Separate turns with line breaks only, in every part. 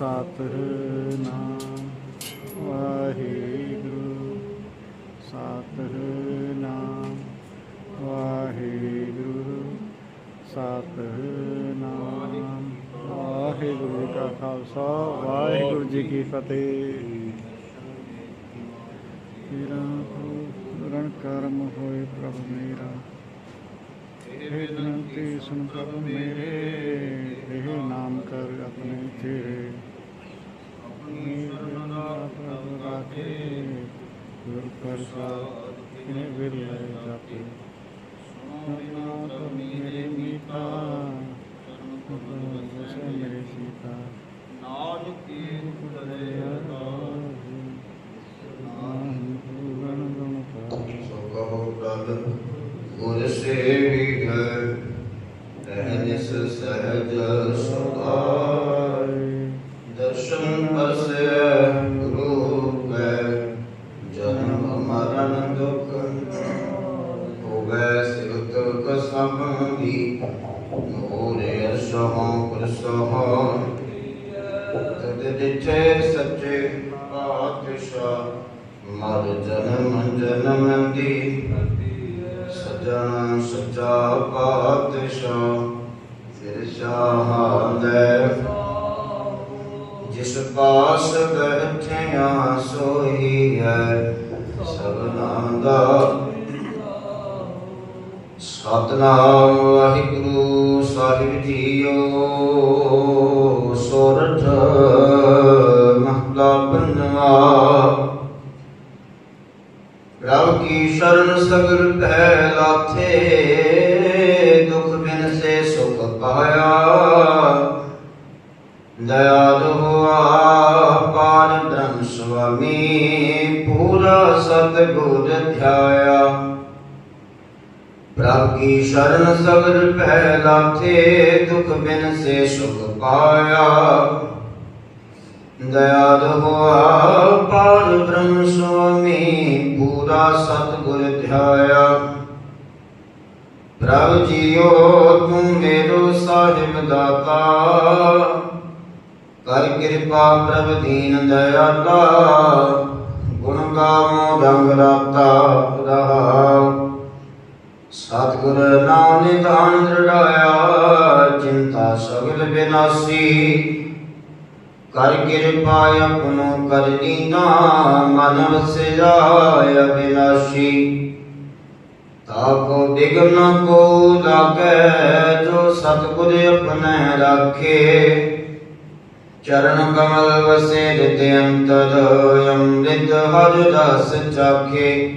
ਸਤਨਾਮ ਵਾਹਿਗੁਰੂ ਸਤਨਾਮ ਵਾਹਿਗੁਰੂ ਸਤਨਾਮ ਵਾਹਿਗੁਰੂ ਜੀ ਕਾ ਖਾਲਸਾ ਵਾਹਿਗੁਰੂ ਜੀ ਕੀ ਫਤਿਹ। ਤੇਰਾ ਰਣ ਕਰਮ ਹੋਏ ਪ੍ਰਭ ਮੇਰਾ। ਇਹ ਬੇਨਤੀ ਸੁਣ ਪ੍ਰਭ ਮੇਰੇ ਇਹ ਨਾਮ ਕਰ ਆਪਣੇ ਤੇਰੇ
میرے میٹھا میرے سیتا نال کے مجھ سے بھی گھر سہج سدا ਸਿਵਤ ਕਸਮੀ ਮੋਰੇ ਅਸਹੋਂ ਪ੍ਰਸਹੋਂ ਤਦ ਦਿਠੇ ਸੱਚੇ ਪਾਤਸ਼ਾਹ ਮਰ ਜਨਮ ਜਨਮ ਦੀ ਸਜਣ ਸੱਚਾ ਪਾਤਸ਼ਾਹ ਫਿਰ ਸ਼ਾਹ ਲੈ ਜਿਸ ਪਾਸ ਬੈਠਿਆ ਸੋਈ ਹੈ ਸਭਨਾ ਦਾ ਸਤਨਾਮ ਵਾਹਿਗੁਰੂ ਸਾਹਿਬ ਜੀਓ, ਸੋਰਠ ਮਹਲਾ ਪੰਜਵਾ। ਪ੍ਰਭ ਕੀ ਸ਼ਰਨ ਸਗਲ ਭੈ ਲਾਥੇ, ਦੁਖ ਬਿਨ ਸੇ ਸੁਖ ਪਾਇਆ। रब की शरण सगर पहला थे दुख बिन से सुख पाया दयाल हुआ पार ब्रह्म स्वामी पूरा सतगुर ध्याया ਪ੍ਰਭ ਜੀਓ ਤੂੰ ਮੇਰੋ ਸਾਹਿਬ ਦਾਤਾ ਕਰ ਕਿਰਪਾ ਪ੍ਰਭ ਦੀਨ ਦਇਆਲਾ ਗੁਣ ਗਾਵੋ ਰੰਗ ਰਾਤਾ ਸਤਿਗੁਰ ਨਾਮ ਨਿਧਾਨ ਦ੍ਰਿੜਾਇਆ ਚਿੰਤਾ ਸਗਲ ਬਿਨਾਸੀ। ਕਰ ਕਿਰਪਾ ਆਪਣੋ ਕਰ ਲੀਨਾ, ਮਨ ਵਸਿਆ ਅਬਿਨਾਸ਼ੀ ਤਾਕੋ ਬਿਗਨ ਕੋ ਲਾਗੈ, ਜੋ ਸਤਿਗੁਰ ਆਪਣੇ ਰਾਖੇ। ਚਰਨ ਕਮਲ ਵਸੇ ਰਿਤ ਅੰਤਰ, ਅੰਮ੍ਰਿਤ ਹਰ ਰਸ ਚਾਖੇ।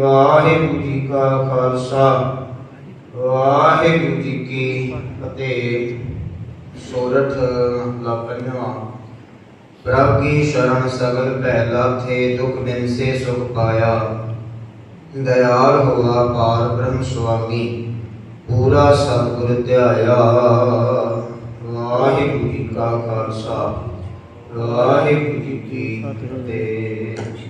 ਵਾਹਿਗੁਰੂ ਜੀ ਕਾ ਖਾਲਸਾ। ਵਾਹਿਗੁਰੂ ਜੀ ਕੀ ਫਤਿਹ। ਸੋਰਠ ਮਹਲਾ ਪੰਜਵਾਂ ਪ੍ਰਭ ਕੀ ਸ਼ਰਨ ਸਗਲ ਭੈ ਲਾਥੇ ਦੁਖ ਬਿਨ ਸੇ ਸੁਖ ਪਾਇਆ। ਦਇਆਲ ਹੋਆ ਪਾਰ ਬ੍ਰਹਮ ਸੁਆਮੀ, ਪੂਰਾ ਸਤਿਗੁਰ ਧਿਆਇਆ। ਵਾਹਿਗੁਰੂ ਜੀ ਕਾ ਖਾਲਸਾ। ਵਾਹਿਗੁਰੂ ਜੀ ਕੀ ਫਤਿਹ।